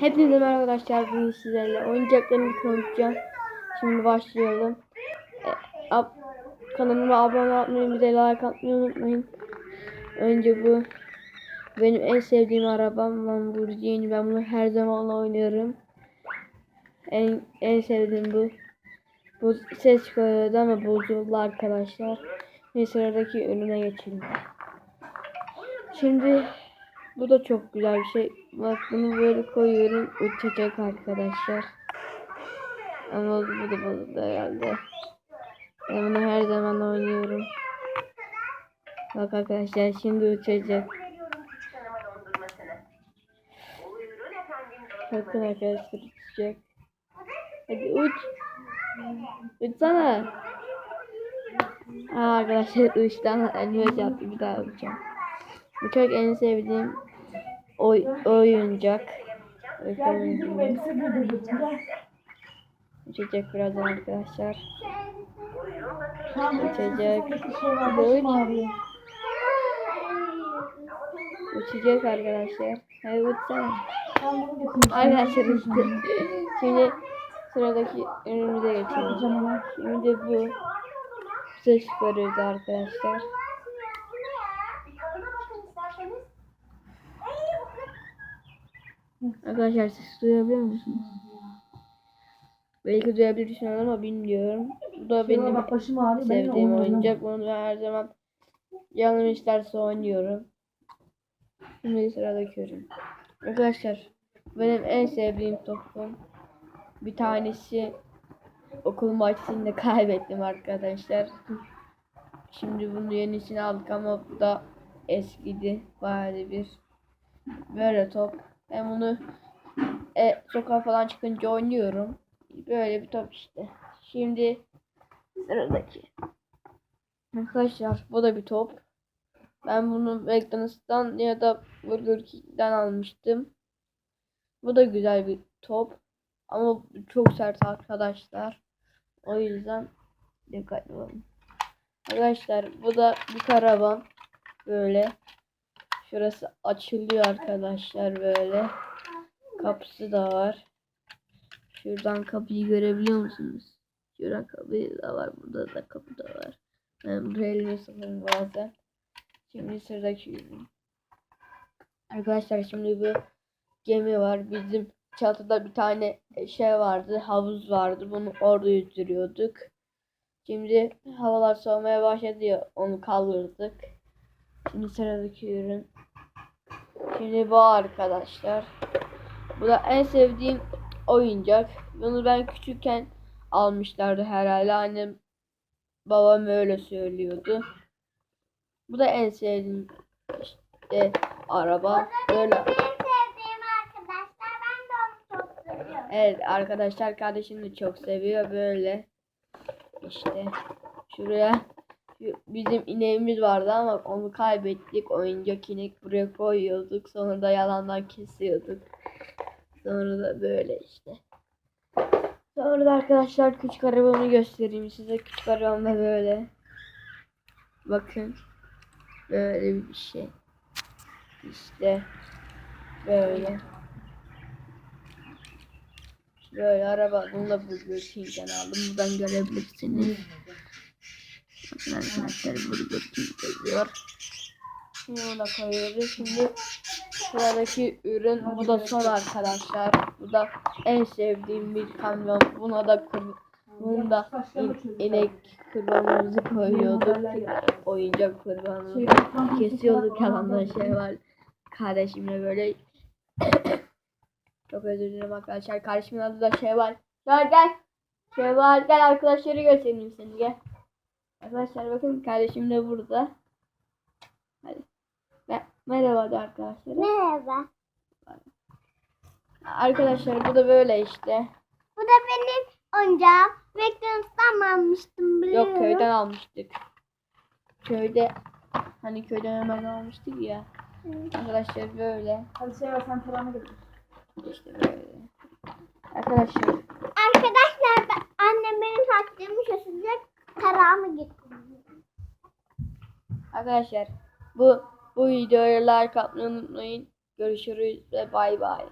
Hepinize merhaba arkadaşlar. Bugün sizlerle oyuncaklarımı tanıtacağım. Şimdi başlayalım. E, ab, kanalıma abone olmayı bir de like atmayı unutmayın. Önce bu benim en sevdiğim arabam Lamborghini. Ben bunu her zaman oynuyorum. En, en sevdiğim bu. Bu ses çıkarıyordu ama bozuldu arkadaşlar. Şimdi sıradaki ürüne geçelim. Şimdi bu da çok güzel bir şey. Bak bunu böyle koyuyorum uçacak arkadaşlar. Ama bu da bozuldu herhalde. Ben bunu her zaman oynuyorum. Bak arkadaşlar şimdi uçacak. Bakın arkadaşlar uçacak. Hadi uç. Uçsana. Aa, arkadaşlar uçtu ama elime çarptı bir daha uçacağım. Bu çok en sevdiğim oy oyuncak. Uçacak birazdan arkadaşlar. Uçacak. Uç. Uçacak arkadaşlar. Hadi uçsana. Arkadaşlar uçtu. Şimdi sıradaki ürünümüze geçelim. Şimdi bu ses çıkarıyordu arkadaşlar. Arkadaşlar siz duyabiliyor musunuz? Belki duyabilirsiniz ama bilmiyorum. Bu da benim bak başım ağrıyor. ben sevdiğim oynuyorum. oyuncak. Bunu her zaman canım isterse oynuyorum. Şimdi sıradaki ürün. Arkadaşlar benim en sevdiğim topum. Bir tanesi okul maçında kaybettim arkadaşlar. Şimdi bunu yenisini aldık ama bu da eskidi. Bayağı bir böyle top. Ben bunu e, sokağa falan çıkınca oynuyorum. Böyle bir top işte. Şimdi sıradaki. Arkadaşlar bu da bir top. Ben bunu McDonald's'tan ya da Burger King'den almıştım. Bu da güzel bir top. Ama çok sert arkadaşlar. O yüzden dikkatli olun. Arkadaşlar bu da bir karavan. Böyle. Şurası açılıyor arkadaşlar böyle. Kapısı da var. Şuradan kapıyı görebiliyor musunuz? Şuradan kapı da var. Burada da kapı da var. Ben buraya sokarım bazen. Şimdi sıradaki. Arkadaşlar şimdi bu gemi var. Bizim çatıda bir tane şey vardı. Havuz vardı. Bunu orada yüzdürüyorduk. Şimdi havalar soğumaya başladı ya onu kaldırdık. Şimdi sıradaki ürün. Şimdi bu arkadaşlar. Bu da en sevdiğim oyuncak. Bunu ben küçükken almışlardı herhalde. Annem babam öyle söylüyordu. Bu da en sevdiğim işte araba. Böyle. Evet arkadaşlar kardeşim de çok seviyor böyle. İşte şuraya şu- bizim ineğimiz vardı ama onu kaybettik. Oyuncak inek buraya koyuyorduk. Sonra da yalandan kesiyorduk. Sonra da böyle işte. Sonra da arkadaşlar küçük arabamı göstereyim size. Küçük arabam da böyle. Bakın. Böyle bir şey. İşte böyle. Böyle araba bunu da King'den aldım. Buradan görebilirsiniz. Bakın arkadaşlar. Şimdi bunu da koyuyoruz. Şimdi sıradaki ürün bu da son arkadaşlar. Bu da en sevdiğim bir kamyon. Buna da bunu da in- inek kurbanımızı koyuyorduk. Oyuncak kurbanı. Kesiyorduk yalandan şey var. Kardeşimle böyle çok özür dilerim arkadaşlar. Kardeşimin adı da Şevval. Gel gel. Şevval gel arkadaşları göstereyim seni gel. Arkadaşlar bakın kardeşim de burada. Hadi. Me- Merhaba de arkadaşlar. Merhaba. Arkadaşlar bu da böyle işte. Bu da benim oyuncağım. McDonald's'tan almıştım biliyorum. Yok köyden almıştık. Köyde hani köyden hemen almıştık ya. Arkadaşlar böyle. Hadi şey var sen paranı getir. İşte böyle. Arkadaşlar Arkadaşlar ben, annem benim saçlarımı çözecek. Tarağımı getirdi. Arkadaşlar bu bu videoya like atmayı unutmayın. Görüşürüz ve bay bay.